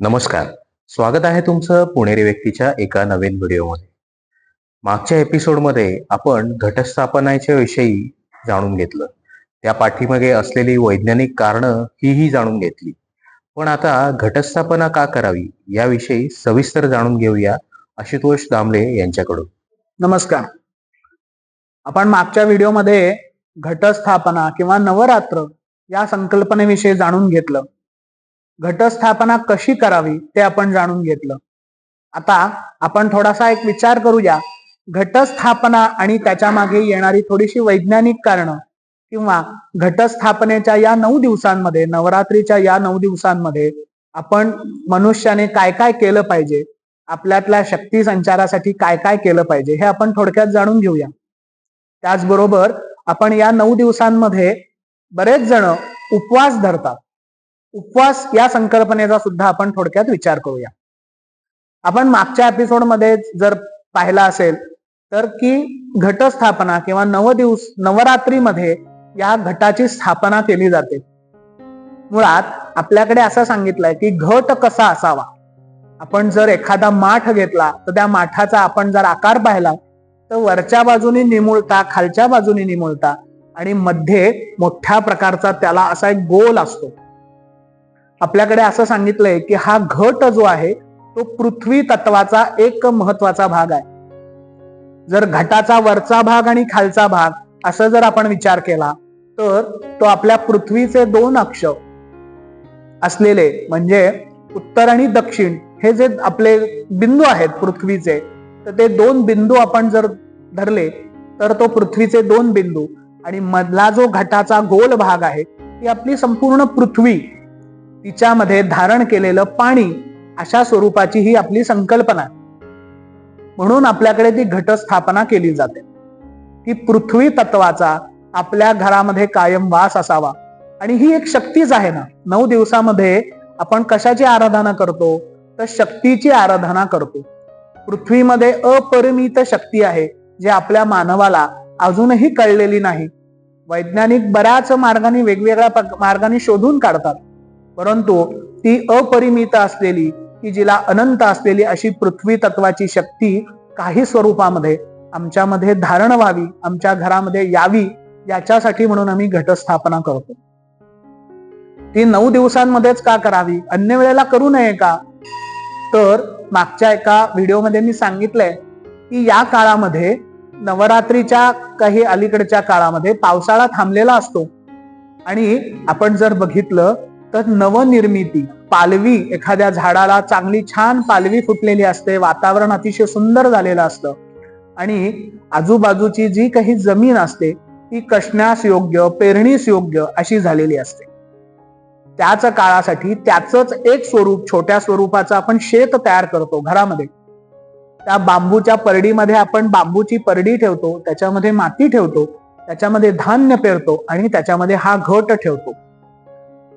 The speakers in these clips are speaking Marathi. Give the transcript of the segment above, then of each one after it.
नमस्कार. स्वागत आहे तुमचं पुणेरी व्यक्तीच्या एका नवीन व्हिडिओमध्ये. मागच्या एपिसोडमध्ये आपण घटस्थापनाच्या विषयी जाणून घेतलं. त्या पाठीमागे असलेली वैज्ञानिक कारणं हीही जाणून घेतली. पण आता घटस्थापना का करावी याविषयी सविस्तर जाणून घेऊया आशुतोष दामले यांच्याकडून. नमस्कार. आपण मागच्या व्हिडिओमध्ये घटस्थापना किंवा नवरात्र या संकल्पनेविषयी जाणून घेतलं. घटस्थापना कशी करावी ते आपण जाणून घेतलं. आता आपण थोडासा एक विचार करूया. घटस्थापना आणि त्याच्यामागे येणारी थोडीशी वैज्ञानिक कारणं किंवा घटस्थापनेच्या या नऊ दिवसांमध्ये नवरात्रीच्या या नऊ दिवसांमध्ये आपण मनुष्याने काय काय केलं पाहिजे? आपल्यातल्या शक्ती संचारासाठी काय काय केलं पाहिजे? हे आपण थोडक्यात जाणून घेऊया. त्याचबरोबर आपण या नऊ दिवसांमध्ये बरेच जण उपवास धरतात. उपवास या संकल्पनेचा सुद्धा आपण थोडक्यात विचार करूया. आपण मागच्या एपिसोडमध्ये जर पाहिला असेल तर की घटस्थापना किंवा नव दिवस नवरात्रीमध्ये या घटाची स्थापना केली जाते. मुळात आपल्याकडे असं सांगितलंय की घट कसा असावा? आपण जर एखादा माठ घेतला तर त्या माठाचा आपण जर आकार पाहिला तर वरच्या बाजूने निमुळता खालच्या बाजूने निमुळता आणि मध्ये मोठ्या प्रकारचा त्याला असा एक गोल असतो. आपल्याकडे असं सांगितलंय की हा घट जो आहे तो पृथ्वी तत्वाचा एक महत्त्वाचा भाग आहे. जर घटाचा वरचा भाग आणि खालचा भाग असं जर आपण विचार केला तर तो आपल्या पृथ्वीचे दोन अक्ष असलेले म्हणजे उत्तर आणि दक्षिण हे जे आपले बिंदू आहेत पृथ्वीचे तर ते दोन बिंदू आपण जर धरले तर तो पृथ्वीचे दोन बिंदू आणि मधला जो घटाचा गोल भाग आहे ती आपली संपूर्ण पृथ्वी तिच्यामध्ये धारण केलेलं पाणी अशा स्वरूपाची ही आपली संकल्पना आहे. म्हणून आपल्याकडे ती घटस्थापना केली जाते. की पृथ्वी तत्वाचा आपल्या घरामध्ये कायम वास असावा. आणि ही एक शक्तीच आहे ना. नऊ दिवसामध्ये आपण कशाची आराधना करतो? तर शक्तीची आराधना करतो. पृथ्वीमध्ये अपरिमित शक्ती आहे जे आपल्या मानवाला अजूनही कळलेली नाही. वैज्ञानिक बऱ्याच मार्गाने वेगवेगळ्या मार्गाने शोधून काढतात. परंतु ती अपरिमित असलेली की जिला अनंत असलेली अशी पृथ्वी तत्वाची शक्ती काही स्वरूपामध्ये आमच्यामध्ये धारण व्हावी आमच्या घरामध्ये यावी याच्यासाठी म्हणून आम्ही घटस्थापना करतो. ती नऊ दिवसांमध्येच का करावी अन्य वेळेला करू नये का? तर मागच्या एका व्हिडिओमध्ये मी सांगितलंय की या काळामध्ये नवरात्रीच्या काही अलीकडच्या काळामध्ये पावसाळा थांबलेला असतो. आणि आपण जर बघितलं तर नवनिर्मिती. पालवी एखाद्या झाडाला चांगली छान पालवी फुटलेली असते वातावरण अतिशय सुंदर झालेलं असतं. आणि आजूबाजूची जी काही जमीन असते ती कष्ण्यास योग्य पेरणीस योग्य अशी झालेली असते. त्याच काळासाठी त्याचंच एक स्वरूप छोट्या स्वरूपाचं आपण शेत तयार करतो घरामध्ये. त्या बांबूच्या परडीमध्ये आपण बांबूची परडी ठेवतो त्याच्यामध्ये माती ठेवतो त्याच्यामध्ये धान्य पेरतो आणि त्याच्यामध्ये हा घट ठेवतो.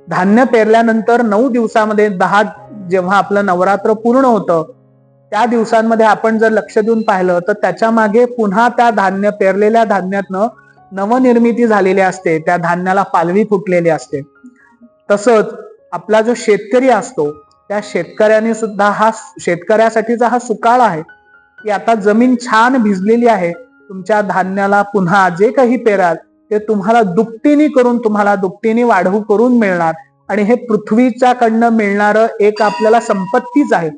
धान्य पेरल्यानंतर नऊ दिवसामध्ये दहा जेव्हा आपलं नवरात्र पूर्ण होतं त्या दिवसांमध्ये आपण जर लक्ष देऊन पाहिलं तर त्याच्यामागे पुन्हा त्या धान्य पेरलेल्या धान्यातनं नवनिर्मिती झालेली असते. त्या धान्याला पालवी फुटलेली असते. तसंच आपला जो शेतकरी असतो त्या शेतकऱ्याने सुद्धा हा शेतकऱ्यासाठीचा हा सुकाळ आहे. की आता जमीन छान भिजलेली आहे. तुमच्या धान्याला पुन्हा जे काही पेराल ते तुम्हाला दुपटीने करून तुम्हाला दुपटीने वाढवू करून मिळणार. आणि हे पृथ्वीच्या कडनं मिळणारं एक आपल्याला संपत्तीच आहे.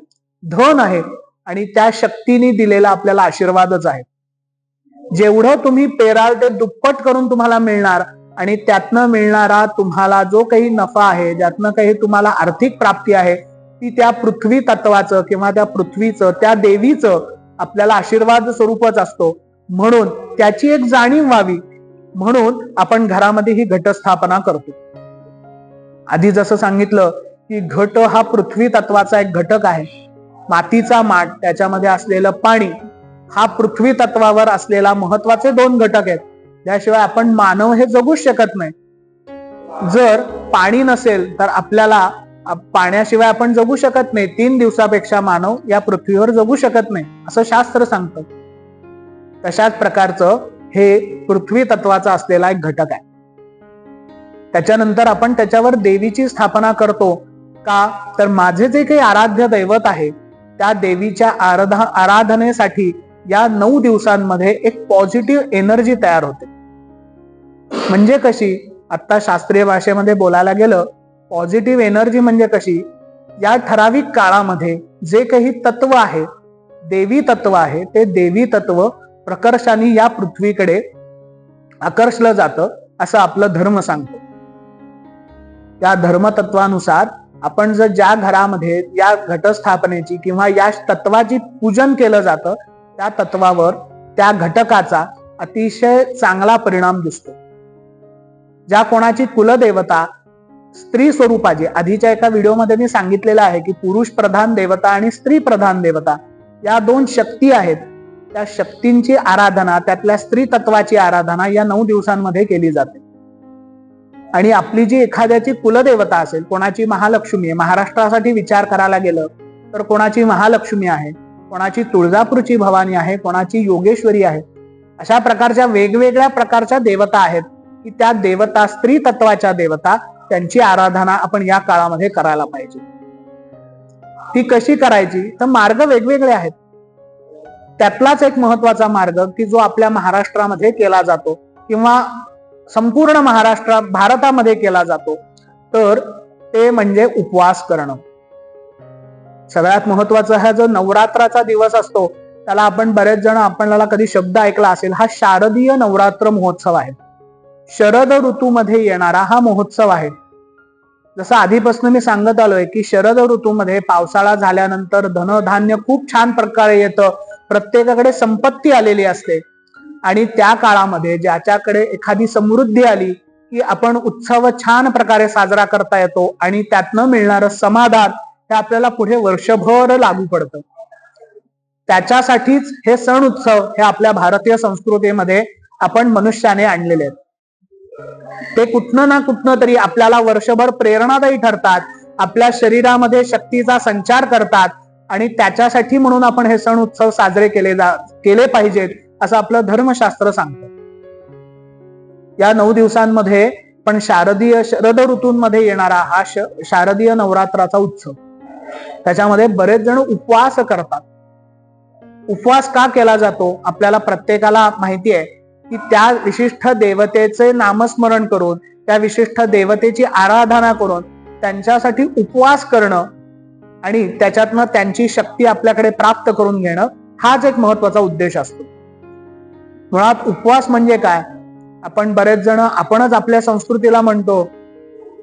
धन आहे. आणि त्या शक्तीने दिलेला आपल्याला आशीर्वादच आहे. जेवढं तुम्ही पेराल ते दुप्पट करून तुम्हाला मिळणार. आणि त्यातनं मिळणारा तुम्हाला जो काही नफा आहे ज्यातनं काही तुम्हाला आर्थिक प्राप्ती आहे ती त्या पृथ्वी तत्वाचं किंवा त्या पृथ्वीचं त्या देवीचं आपल्याला आशीर्वाद स्वरूपच असतो. म्हणून त्याची एक जाणीव व्हावी. म्हणून आपण घरामध्ये ही घटस्थापना करतो. आधी जसं सांगितलं की घट हा पृथ्वी तत्वाचा एक घटक आहे. मातीचा माठ त्याच्यामध्ये असलेलं पाणी हा पृथ्वी तत्वावर असलेला महत्त्वाचे दोन घटक आहेत. त्याशिवाय आपण मानव हे जगूच शकत नाही. जर पाणी नसेल तर आपल्याला पाण्याशिवाय आपण जगू शकत नाही. तीन दिवसापेक्षा मानव या पृथ्वीवर जगू शकत नाही असं शास्त्र सांगतं. तशाच प्रकारचं हे पृथ्वी तत्वाचा असलेला एक घटक आहे. त्याच्यानंतर आपण त्याच्यावर देवीची स्थापना करतो. का? तर माझे जे काही आराध्य दैवत आहे त्या देवीच्या आराधा आराधनेसाठी या नऊ दिवसांमध्ये एक पॉझिटिव्ह एनर्जी तयार होते. म्हणजे कशी? आता शास्त्रीय भाषेमध्ये बोलायला गेलं पॉझिटिव्ह एनर्जी म्हणजे कशी? या ठराविक काळामध्ये जे काही तत्व आहे देवी तत्व आहे ते देवी तत्व प्रकर्षाने या पृथ्वीकडे आकर्षलं जातं असं आपलं धर्म सांगतो. त्या धर्मतत्वानुसार आपण जर ज्या घरामध्ये या घटस्थापनेची किंवा या तत्वाची पूजन केलं जातं त्या तत्वावर त्या घटकाचा अतिशय चांगला परिणाम दिसतो. ज्या कोणाची कुलदेवता स्त्री स्वरूपाची आधीच्या एका व्हिडिओमध्ये मी सांगितलेलं आहे की पुरुष प्रधान देवता आणि स्त्री प्रधान देवता या दोन शक्ती आहेत. त्या शक्तींची आराधना त्यातल्या स्त्री तत्वाची आराधना या नऊ दिवसांमध्ये केली जाते. आणि आपली जी एखाद्याची कुलदेवता असेल कोणाची महालक्ष्मी आहे महाराष्ट्रासाठी विचार करायला गेलं तर कोणाची महालक्ष्मी आहे कोणाची तुळजापूरची भवानी आहे कोणाची योगेश्वरी आहे अशा प्रकारच्या वेगवेगळ्या प्रकारच्या देवता आहेत की त्या देवता स्त्री तत्वाच्या देवता त्यांची आराधना आपण या काळामध्ये करायला पाहिजे. ती कशी करायची? तर मार्ग वेगवेगळे आहेत. त्यातलाच एक महत्त्वाचा मार्ग की जो आपल्या महाराष्ट्रामध्ये केला जातो किंवा संपूर्ण महाराष्ट्रात भारतामध्ये केला जातो तर ते म्हणजे उपवास करणं. सगळ्यात महत्त्वाचा हा जो नवरात्राचा दिवस असतो त्याला आपण बरेच जण आपल्याला कधी शब्द ऐकला असेल हा शारदीय नवरात्र महोत्सव आहे. शरद ऋतूमध्ये येणारा हा महोत्सव आहे. जसं आधीपासून मी सांगत आलोय की शरद ऋतूमध्ये पावसाळा झाल्यानंतर धनधान्य खूप छान प्रकारे येतं. प्रत्येकाकडे संपत्ती आलेली असते. आणि त्या काळामध्ये ज्याच्याकडे एखादी समृद्धी आली की आपण उत्सव छान प्रकारे साजरा करता येतो आणि त्यातनं मिळणारं समाधान हे आपल्याला पुढे वर्षभर लागू पडतं. त्याच्यासाठीच हे सण उत्सव हे आपल्या भारतीय संस्कृतीमध्ये आपण मनुष्याने आणलेले आहेत. ते कुठनं ना कुठनं तरी आपल्याला वर्षभर प्रेरणादायी ठरतात आपल्या शरीरामध्ये शक्तीचा संचार करतात आणि त्याच्यासाठी म्हणून आपण हे सण उत्सव साजरे केले जा केले पाहिजेत असं आपलं धर्मशास्त्र सांगतं. या नऊ दिवसांमध्ये पण शारदीय शरद ऋतूंमध्ये येणारा हा श शारदीय नवरात्राचा उत्सव. त्याच्यामध्ये बरेच जण उपवास करतात. उपवास का केला जातो? आपल्याला प्रत्येकाला माहिती आहे की त्या विशिष्ट देवतेचे नामस्मरण करून त्या विशिष्ट देवतेची आराधना करून त्यांच्यासाठी उपवास करणं आणि त्याच्यातनं त्यांची शक्ती आपल्याकडे प्राप्त करून घेणं हाच एक महत्त्वाचा उद्देश असतो. मुळात उपवास म्हणजे काय? आपण बरेच जण आपणच आपल्या संस्कृतीला म्हणतो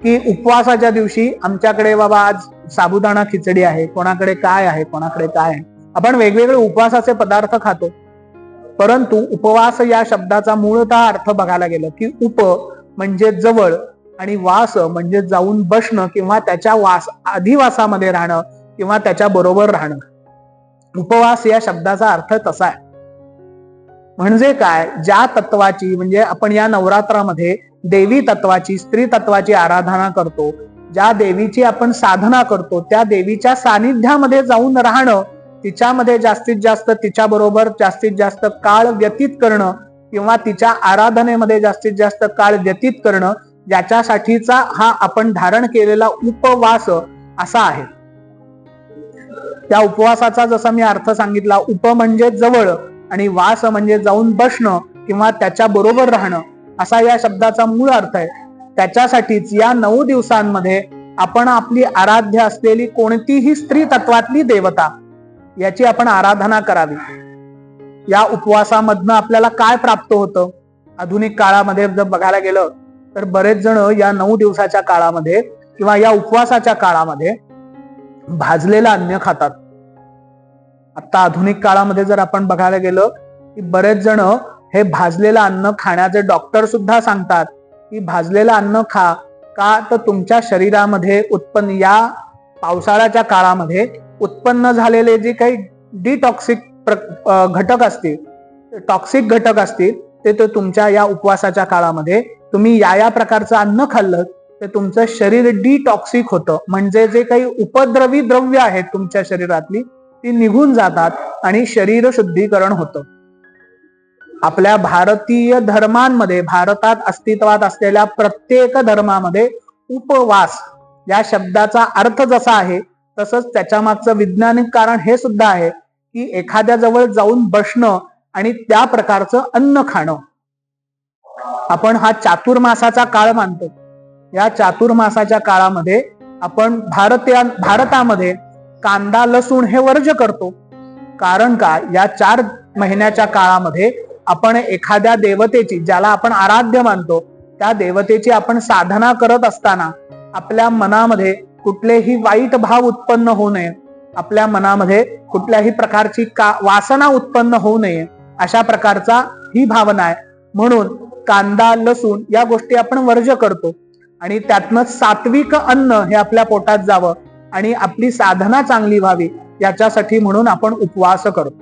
की उपवासाच्या दिवशी आमच्याकडे बाबा आज साबुदाणा खिचडी आहे कोणाकडे काय आहे कोणाकडे काय आहे? आपण वेगवेगळे उपवासाचे पदार्थ खातो. परंतु उपवास या शब्दाचा मूळतः अर्थ बघायला गेलं की उप म्हणजे जवळ आणि वास म्हणजे जाऊन बसणं किंवा त्याच्या वास अधिवासामध्ये राहणं किंवा त्याच्या बरोबर राहणं. उपवास या शब्दाचा अर्थ तसा आहे. म्हणजे काय? ज्या तत्वाची म्हणजे आपण या नवरात्रामध्ये देवी तत्वाची स्त्री तत्वाची आराधना करतो. ज्या देवीची आपण साधना करतो त्या देवीच्या सानिध्यामध्ये जाऊन राहणं तिच्यामध्ये जास्तीत जास्त तिच्या बरोबर जास्तीत जास्त काळ व्यतीत करणं किंवा तिच्या आराधनेमध्ये जास्तीत जास्त काळ व्यतीत करणं ज्याच्यासाठीचा हा आपण धारण केलेला उपवास असा आहे. त्या उपवासाचा जसा मी अर्थ सांगितला उप म्हणजे जवळ आणि वास म्हणजे जाऊन बसणं किंवा त्याच्या बरोबर राहणं असा या शब्दाचा मूळ अर्थ आहे. त्याच्यासाठीच या नऊ दिवसांमध्ये आपण आपली आराध्य असलेली कोणतीही स्त्री तत्वातली देवता याची आपण आराधना करावी. या उपवासामधनं आपल्याला काय प्राप्त होतं? आधुनिक काळामध्ये जर बघायला गेलं तर बरेच जण या नऊ दिवसाच्या काळामध्ये किंवा या उपवासाच्या काळामध्ये भाजलेलं अन्न खातात. आता आधुनिक काळामध्ये जर आपण बघायला गेलं की बरेच जण हे भाजलेलं अन्न खाण्याचे डॉक्टर सुद्धा सांगतात की भाजलेलं अन्न खा का तर तुमच्या शरीरामध्ये उत्पन्न या पावसाळ्याच्या काळामध्ये उत्पन्न झालेले जे काही डिटॉक्सिक घटक असतील टॉक्सिक घटक असतील ते तो तुमच्या या उपवासाच्या काळामध्ये तुम्ही या या प्रकारचं अन्न खाल्लं तर तुमचं शरीर डिटॉक्सिक होतं. म्हणजे जे काही उपद्रवी द्रव्य आहेत तुमच्या शरीरातली ती निघून जातात आणि शरीर शुद्धीकरण होतं. आपल्या भारतीय धर्मांमध्ये भारतात अस्तित्वात असलेल्या प्रत्येक धर्मामध्ये उपवास या शब्दाचा अर्थ जसा आहे तसंच त्याच्या मागचं वैज्ञानिक कारण हे सुद्धा आहे की एखाद्या जवळ जाऊन बसणं आणि त्या प्रकारचं अन्न खाणं. आपण हा चातुर्मासाचा काळ मानतो. या चातुर्मासाच्या काळामध्ये आपण भारतीय भारतामध्ये कांदा लसूण हे वर्ज करतो. कारण का? या चार महिन्याच्या काळामध्ये आपण एखाद्या देवतेची ज्याला आपण आराध्य मानतो त्या देवतेची आपण साधना करत असताना आपल्या मनामध्ये कुठलेही वाईट भाव उत्पन्न होऊ नये. आपल्या मनामध्ये कुठल्याही प्रकारची का वासना उत्पन्न होऊ नये. अशा प्रकारचा ही भावना आहे. म्हणून कांदा लसूण या गोष्टी आपण वर्ज करतो. आणि त्यातनं सात्विक अन्न हे आपल्या पोटात जावं आणि आपली साधना चांगली व्हावी याच्यासाठी म्हणून आपण उपवास करतो.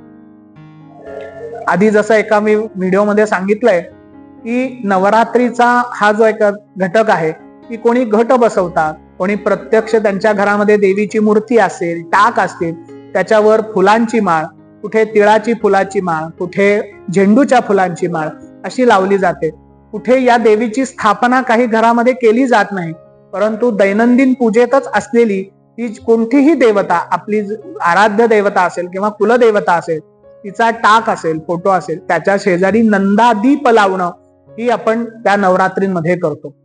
आधी जसं एका मी व्हिडिओमध्ये सांगितलंय की नवरात्रीचा हा जो एक घटक आहे की कोणी घट बसवतात कोणी प्रत्यक्ष त्यांच्या घरामध्ये देवीची मूर्ती असेल टाक असतील त्याच्यावर फुलांची माळ कुठे तिळाची फुलाची माळ कुठे झेंडूच्या फुलांची माळ अशी लावली जाते. कुठे या देवीची स्थापना काही घरामध्ये केली जात नाही परंतु दैनंदिन पूजेतच असलेली ती कोणतीही देवता आपली आराध्य देवता असेल किंवा कुलदेवता असेल तिचा टाक असेल फोटो असेल त्याच्या शेजारी नंदा दीप लावणं ही आपण त्या नवरात्रींमध्ये करतो.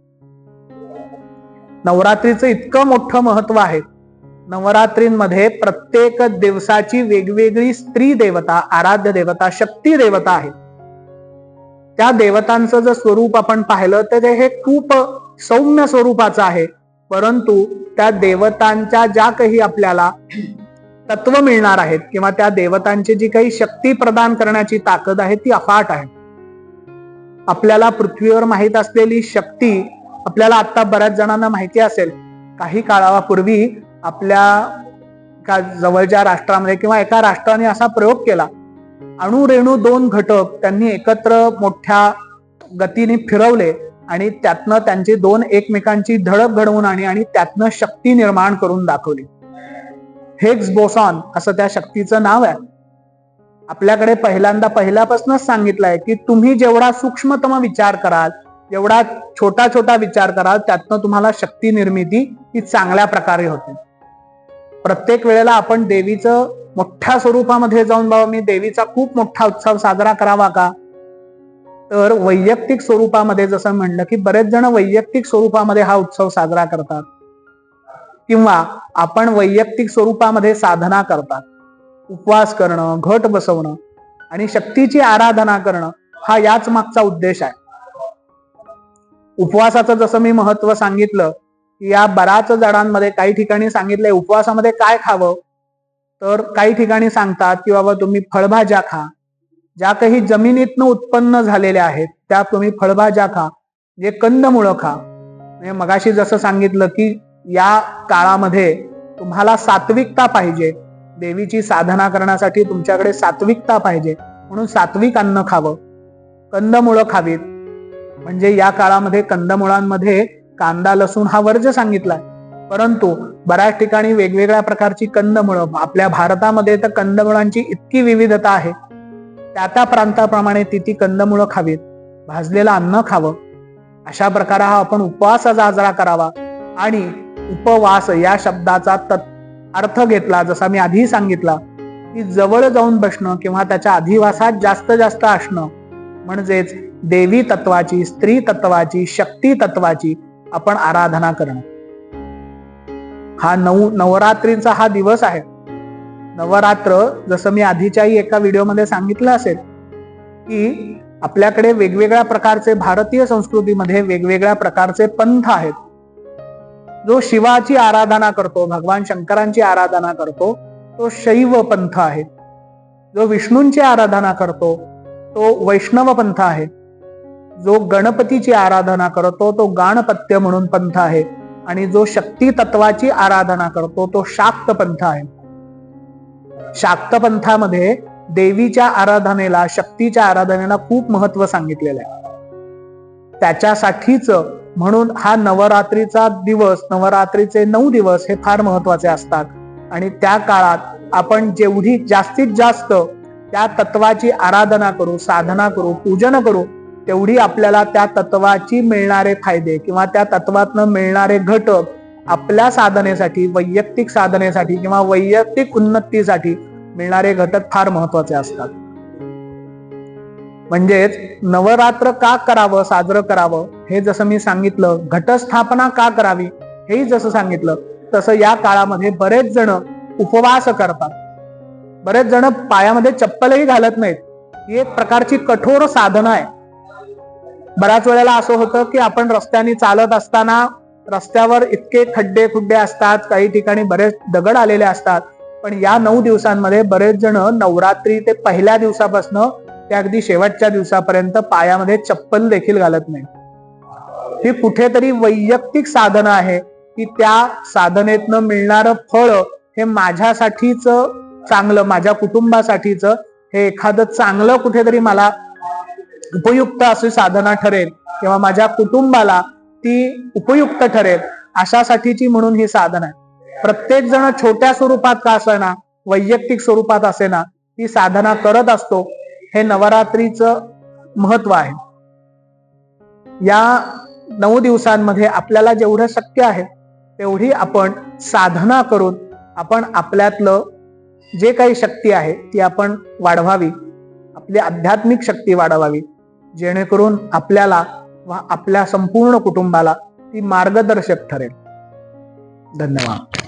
नवरात्रीचं इतकं मोठं महत्त्व आहे. नवरात्रींमध्ये प्रत्येक दिवसाची वेगवेगळी स्त्री देवता आराध्य देवता शक्ती देवता आहे त्या देवतांचं जर स्वरूप आपण पाहिलं तर ते हे खूप सौम्य स्वरूपाचं आहे. परंतु त्या देवतांच्या ज्या काही आपल्याला तत्व मिळणार आहेत किंवा त्या देवतांची जी काही शक्ती प्रदान करण्याची ताकद आहे ती अफाट आहे. आपल्याला पृथ्वीवर माहीत असलेली शक्ती आपल्याला आता बऱ्याच जणांना माहिती असेल. काही काळापूर्वी आपल्या का जवळच्या राष्ट्रामध्ये किंवा एका राष्ट्राने असा प्रयोग केला अणुरेणू दोन घटक त्यांनी एकत्र मोठ्या गतीने फिरवले आणि त्यातनं त्यांची दोन एकमेकांची धडक घडवून आणि आणि त्यातनं शक्ती निर्माण करून दाखवली. हेग्स बोसॉन असं त्या शक्तीचं नाव आहे. आपल्याकडे पहिल्यांदा पहिल्यापासूनच सांगितलंय की तुम्ही जेवढा सूक्ष्मतम विचार कराल जेवढा छोटा छोटा विचार कराल त्यातनं तुम्हाला शक्ती निर्मिती ही चांगल्या प्रकारे होते. प्रत्येक वेळेला आपण देवीचं मोठ्या स्वरूपामध्ये जाऊन बाबा मी देवीचा खूप मोठा उत्सव साजरा करावा का? तर वैयक्तिक स्वरूपामध्ये जसं म्हणलं की बरेच जण वैयक्तिक स्वरूपामध्ये हा उत्सव साजरा करतात. किंवा आपण वैयक्तिक स्वरूपामध्ये साधना करतात. उपवास करणं घट बसवणं आणि शक्तीची आराधना करणं हा याच मागचा उद्देश आहे. उपवासाचं जसं मी महत्त्व सांगितलं की या बऱ्याच जणांमध्ये काही ठिकाणी सांगितलंय उपवासामध्ये काय खावं? तर काही ठिकाणी सांगतात की बाबा तुम्ही फळभाज्या खा. ज्या काही जमिनीतनं उत्पन्न झालेल्या आहेत त्या तुम्ही फळभाज्या खा. जे कंदमुळं खा. म्हणजे मगाशी जसं सांगितलं की या काळामध्ये तुम्हाला सात्विकता पाहिजे. देवीची साधना करण्यासाठी तुमच्याकडे सात्विकता पाहिजे. म्हणून सात्विक अन्न खावं. कंदमुळं खावीत. म्हणजे या काळामध्ये कंदमुळांमध्ये कांदा लसूण हा वर्ज सांगितलाय. परंतु बऱ्याच ठिकाणी वेगवेगळ्या प्रकारची कंदमुळं आपल्या भारतामध्ये तर कंदमुळांची इतकी विविधता आहे. त्या त्या प्रांताप्रमाणे ती ती कंदमुळं खावीत भाजलेलं अन्न खावं. अशा प्रकारे हा आपण उपवास साजरा करावा आणि उपवास या शब्दाचा तत् अर्थ घेतला जसा मी आधी सांगितला की जवळ जाऊन बसणं किंवा त्याच्या अधिवासात जास्त जास्त असणं म्हणजेच देवी तत्वाची स्त्री तत्वाची शक्ती तत्वाची आपण आराधना करणं. हा नऊ नवरात्रीचा हा दिवस आहे. नवरात्र जसं मी आधीच्याही एका व्हिडिओमध्ये सांगितलं असेल की आपल्याकडे वेगवेगळ्या प्रकारचे भारतीय संस्कृतीमध्ये वेगवेगळ्या प्रकारचे पंथ आहेत. जो शिवाची आराधना करतो भगवान शंकरांची आराधना करतो तो शैव पंथ आहे. जो विष्णूंची आराधना करतो तो वैष्णव पंथ आहे. जो गणपतीची आराधना करतो तो गाणपत्य म्हणून पंथ आहे. आणि जो शक्ती तत्वाची आराधना करतो तो शाक्त पंथ आहे. शाक्त पंथामध्ये देवीच्या आराधनेला शक्तीच्या आराधनेला खूप महत्त्व सांगितलेलं आहे. त्याच्यासाठीच म्हणून हा नवरात्रीचा दिवस नवरात्रीचे नऊ दिवस हे फार महत्त्वाचे असतात. आणि त्या काळात आपण जेवढी जास्तीत जास्त त्या तत्वाची आराधना करू साधना करू पूजन करू तेवढी आपल्याला त्या तत्वाची मिळणारे फायदे किंवा त्या तत्वातनं मिळणारे घटक आपल्या साधनेसाठी वैयक्तिक साधनेसाठी किंवा वैयक्तिक उन्नतीसाठी मिळणारे घटक फार महत्त्वाचे असतात. म्हणजेच नवरात्र का करावं साजरं करावं हे जसं मी सांगितलं घटस्थापना का करावी हेही जसं सांगितलं तसं या काळामध्ये बरेच जण उपवास करतात. बरेच जण पायामध्ये चप्पलही घालत नाहीत. ही एक प्रकारची कठोर साधना आहे. बऱ्याच वेळेला असं होतं की आपण रस्त्याने चालत असताना रस्त्यावर इतके खड्डे खुड्डे असतात काही ठिकाणी बरेच दगड आलेले असतात. पण या नऊ दिवसांमध्ये बरेच जण नवरात्री ते पहिल्या दिवसापासून ते अगदी शेवटच्या दिवसापर्यंत पायामध्ये चप्पल देखील घालत नाही ही कुठेतरी वैयक्तिक साधनं आहे की त्या साधनेतनं मिळणारं फळ हे माझ्यासाठीच चांगलं माझ्या कुटुंबासाठीच हे एखादं चांगलं कुठेतरी मला उपयुक्त अशी साधना ठरेल किंवा माझ्या कुटुंबाला ती उपयुक्त ठरेल अशासाठीची म्हणून ही साधना आहे. प्रत्येक जण छोट्या स्वरूपात का असेना वैयक्तिक स्वरूपात असेना ती साधना करत असतो हे नवरात्रीचं महत्त्व आहे. या नऊ दिवसांमध्ये आपल्याला जेवढं शक्य आहे तेवढी आपण साधना करून आपण आपल्यातलं जे काही शक्ती आहे ती आपण वाढवावी. आपली आध्यात्मिक शक्ती वाढवावी. जेणेकरून आपल्याला व आपल्या संपूर्ण कुटुंबाला ती मार्गदर्शक ठरेल. धन्यवाद.